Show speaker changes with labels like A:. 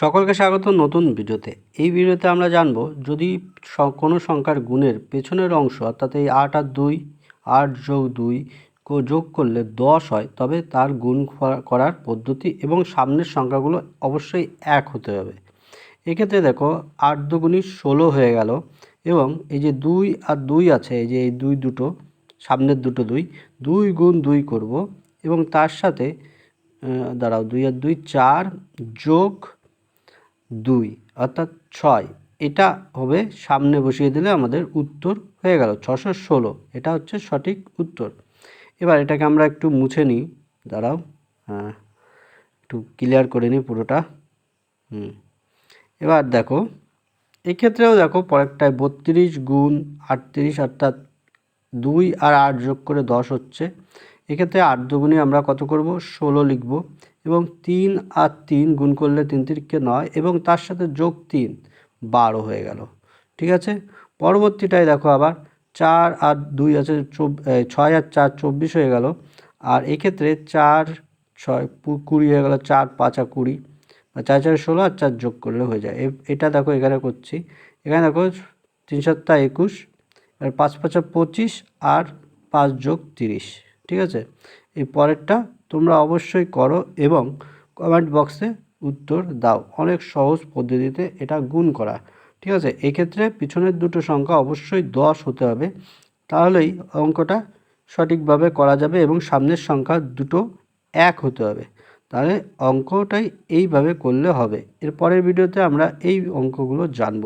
A: সকলকে স্বাগত নতুন ভিডিওতে। এই ভিডিওতে আমরা জানব, যদি কোনো সংখ্যার গুণের পেছনের অংশ, অর্থাৎ এই আট আর দুই, আট যোগ দুই যোগ করলে দশ হয়, তবে তার গুণ করা- করার পদ্ধতি এবং সামনের সংখ্যাগুলো অবশ্যই এক হতে হবে। এক্ষেত্রে দেখো, আট দুগুণি ষোলো হয়ে গেল এবং এই যে দুই আর দুই আছে, এই যে এই দুই দুটো, সামনের দুটো দুই দুই গুণ দুই করব এবং তার সাথে দাঁড়াও, দুই আর দুই চার যোগ দুই, অর্থাৎ ছয়। এটা হবে সামনে বসিয়ে দিলে আমাদের উত্তর হয়ে গেল। ছশো ষোলো। এটা হচ্ছে সঠিক উত্তর। এবার এটাকে আমরা একটু মুছে নিই। দাঁড়াও। হ্যাঁ একটু ক্লিয়ার করে নিই পুরোটা। হুম। এবার দেখো, এক্ষেত্রেও দেখো পরেরটায় বত্রিশ গুণ আটত্রিশ, অর্থাৎ দুই আর আট যোগ করে দশ হচ্ছে। এক্ষেত্রে আট দুগুণে আমরা কত করব? ষোলো লিখব এবং তিন আর তিন গুণ করলে তিন তিরিকে নয় এবং তার সাথে যোগ তিন, বারো হয়ে গেল। ঠিক আছে? পরবর্তীটাই দেখো আবার চার আর দুই আছে ছয় আর চার চব্বিশ হয়ে গেল। আর এক্ষেত্রে চার ছয় কুড়ি হয়ে গেল, চার পাঁচ আর কুড়ি। আর চার চার ষোলো আর চার যোগ করলে হয়ে যায়। এটা দেখো এখানে করছি। এখানে দেখো তিন সাতটা একুশ আর পাঁচ পাঁচা পঁচিশ আর পাঁচ যোগ তিরিশ। ঠিক আছে? এই পরেরটা তোমরা অবশ্যই করো এবং কমেন্ট বক্সে উত্তর দাও। অনেক সহজ পদ্ধতিতে এটা গুণ করা। ঠিক আছে? এক্ষেত্রে পিছনের দুটো সংখ্যা অবশ্যই দশ হতে হবে। তাহলেই অঙ্কটা সঠিকভাবে করা যাবে এবং সামনের সংখ্যা দুটো এক হতে হবে। তাহলে অঙ্কটাই এইভাবে করলে হবে। এর পরের ভিডিওতে আমরা এই অঙ্কগুলো জানব।